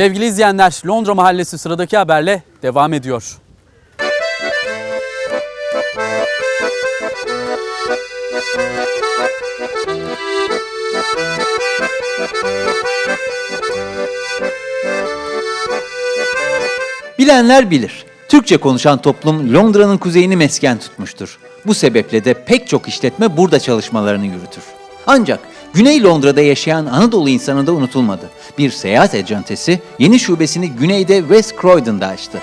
Sevgili izleyenler, Londra Mahallesi sıradaki haberle devam ediyor. Bilenler bilir. Türkçe konuşan toplum Londra'nın kuzeyini mesken tutmuştur. Bu sebeple de pek çok işletme burada çalışmalarını yürütür. Ancak Güney Londra'da yaşayan Anadolu insanı da unutulmadı. Bir seyahat ecantesi yeni şubesini güneyde West Croydon'da açtı.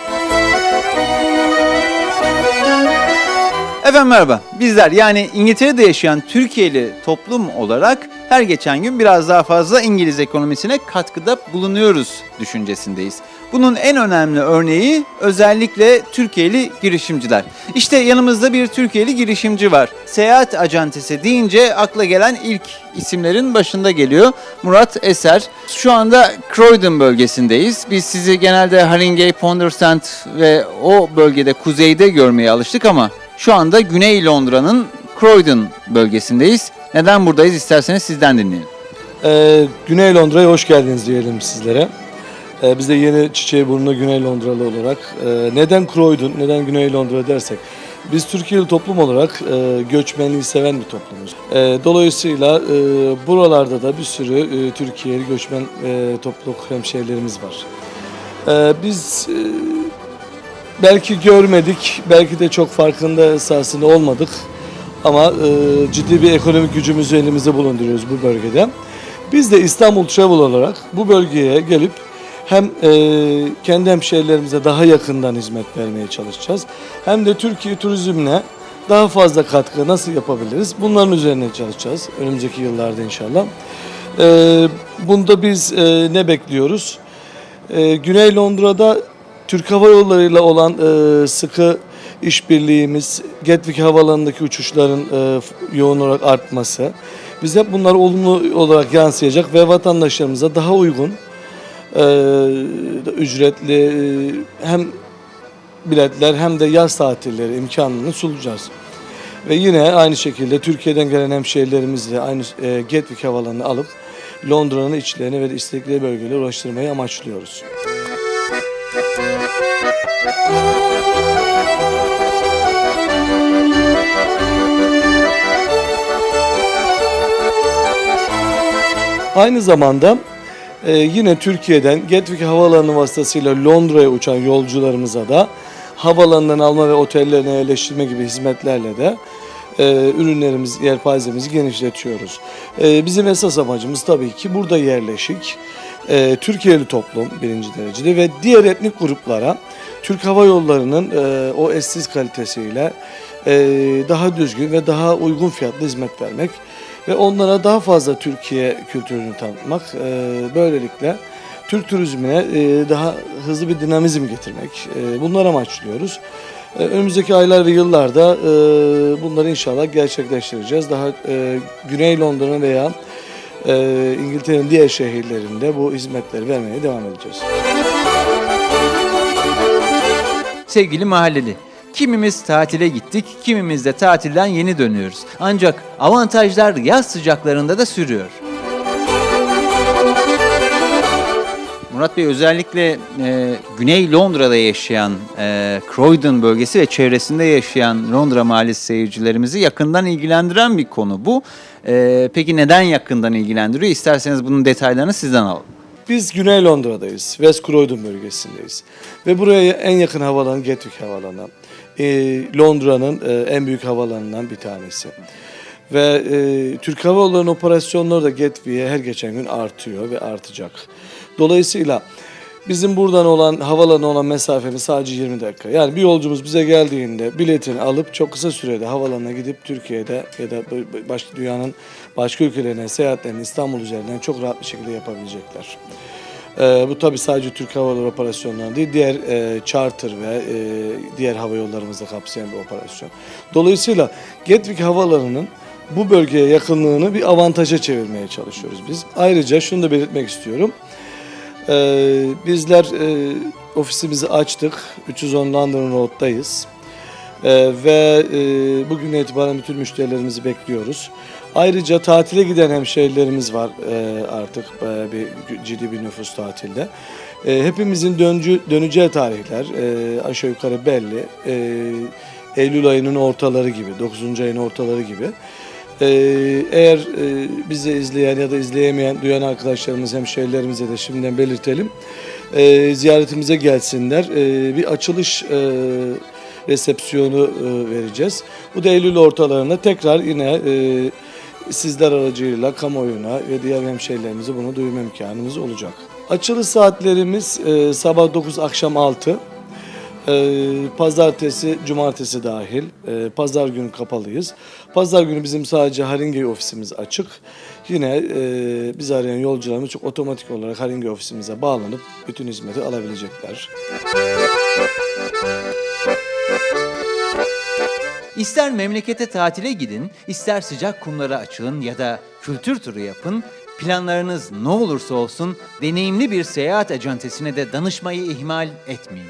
Efendim merhaba. Bizler yani İngiltere'de yaşayan Türkiye'li toplum olarak her geçen gün biraz daha fazla İngiliz ekonomisine katkıda bulunuyoruz düşüncesindeyiz. Bunun en önemli örneği özellikle Türkiye'li girişimciler. İşte yanımızda bir Türkiye'li girişimci var. Seyahat acentesi deyince akla gelen ilk isimlerin başında geliyor. Murat Eser. Şu anda Croydon bölgesindeyiz. Biz sizi genelde Haringey, Pondersand ve o bölgede kuzeyde görmeye alıştık ama şu anda Güney Londra'nın Croydon bölgesindeyiz. Neden buradayız isterseniz sizden dinleyelim. Ee, Güney Londra'ya hoş geldiniz diyelim sizlere. Ee, biz de yeni çiçeği burnu Güney Londralı olarak. e, neden Croydon, neden Güney Londra dersek. Biz Türkiye'li toplum olarak e, göçmenliği seven bir toplumuz. E, dolayısıyla e, buralarda da bir sürü e, Türkiye'li göçmen e, topluluk hemşehrilerimiz var. E, biz e, belki görmedik, belki de çok farkında esasında olmadık. Ama e, ciddi bir ekonomik gücümüzü elimizde bulunduruyoruz bu bölgede. Biz de İstanbul Travel olarak bu bölgeye gelip hem e, kendi hemşehrilerimize daha yakından hizmet vermeye çalışacağız. Hem de Türkiye turizmine daha fazla katkı nasıl yapabiliriz? Bunların üzerine çalışacağız önümüzdeki yıllarda inşallah. E, bunda biz e, ne bekliyoruz? E, Güney Londra'da Türk Hava Yolları olan e, sıkı işbirliğimiz, Gatwick Havaalanı'ndaki uçuşların e, yoğun olarak artması, biz hep bunları olumlu olarak yansıyacak ve vatandaşlarımıza daha uygun, e, ücretli e, hem biletler hem de yaz tatilleri imkanını sunacağız. Ve yine aynı şekilde Türkiye'den gelen hemşehrilerimizle aynı e, Gatwick Havaalanı'nı alıp Londra'nın içlerine ve istekli bölgelere ulaştırmayı amaçlıyoruz. Aynı zamanda e, yine Türkiye'den Gatwick Havaalanı vasıtasıyla Londra'ya uçan yolcularımıza da havalanından alma ve otellerine yerleştirme gibi hizmetlerle de e, ürünlerimiz, yelpazemizi genişletiyoruz. E, bizim esas amacımız tabii ki burada yerleşik, e, Türkiye'li toplum birinci derecede ve diğer etnik gruplara Türk Hava Yolları'nın e, o eşsiz kalitesiyle e, daha düzgün ve daha uygun fiyatlı hizmet vermek ve onlara daha fazla Türkiye kültürünü tanıtmak. E, böylelikle Türk turizmine e, daha hızlı bir dinamizm getirmek. E, bunları amaçlıyoruz. E, önümüzdeki aylar ve yıllarda e, bunları inşallah gerçekleştireceğiz. Daha e, Güney Londra veya e, İngiltere'nin diğer şehirlerinde bu hizmetleri vermeye devam edeceğiz. Sevgili mahalleli, kimimiz tatile gittik, kimimiz de tatilden yeni dönüyoruz. Ancak avantajlar yaz sıcaklarında da sürüyor. Murat Bey özellikle e, Güney Londra'da yaşayan e, Croydon bölgesi ve çevresinde yaşayan Londra mahallesi seyircilerimizi yakından ilgilendiren bir konu bu. E, peki neden yakından ilgilendiriyor? İsterseniz bunun detaylarını sizden alalım. Biz Güney Londra'dayız. West Croydon bölgesindeyiz. Ve buraya en yakın havaalanı Gatwick Havaalanı. Ee, Londra'nın e, en büyük havaalanından bir tanesi. Ve e, Türk Hava Yolları'nın operasyonları da Gatwick'e her geçen gün artıyor ve artacak. Dolayısıyla bizim buradan olan havaalanı olan mesafemiz sadece 20 dakika. Yani bir yolcumuz bize geldiğinde biletini alıp çok kısa sürede havaalanına gidip Türkiye'de ya da başka dünyanın başka ülkelerine seyahatlerini İstanbul üzerinden çok rahat bir şekilde yapabilecekler. Ee, bu tabii sadece Türk Hava Yolları operasyonları değil, diğer e, charter ve e, diğer hava yollarımızda kapsayan bir operasyon. Dolayısıyla Gatwick Havaalanı'nın bu bölgeye yakınlığını bir avantaja çevirmeye çalışıyoruz biz. Ayrıca şunu da belirtmek istiyorum. Ee, bizler e, ofisimizi açtık. 310 London Road'dayız. Ee, ve e, bugün itibaren bütün müşterilerimizi bekliyoruz. Ayrıca tatile giden hemşehrilerimiz var e, artık e, bir ciddi bir nüfus tatilde. E, hepimizin döncü, döneceği tarihler aşağı yukarı belli. Eylül ayının ortaları gibi, 9. ayın ortaları gibi. Eğer e, bizi izleyen ya da izleyemeyen, duyan arkadaşlarımız, hemşehrilerimize de şimdiden belirtelim. Ziyaretimize gelsinler. Bir açılış resepsiyonu vereceğiz. Bu da Eylül ortalarında tekrar yine sizler aracıyla kamuoyuna ve diğer hemşehrilerimize bunu duyurma imkanımız olacak. Açılış saatlerimiz e, sabah 9 akşam 6. E, pazartesi, cumartesi dahil. E, pazar günü kapalıyız. Pazar günü bizim sadece Haringey ofisimiz açık. Yine e, bizi arayan yolcularımız çok otomatik olarak Haringey ofisimize bağlanıp bütün hizmeti alabilecekler. İster memlekete tatile gidin, ister sıcak kumlara açılın ya da kültür turu yapın, planlarınız ne olursa olsun deneyimli bir seyahat acentesine de danışmayı ihmal etmeyin.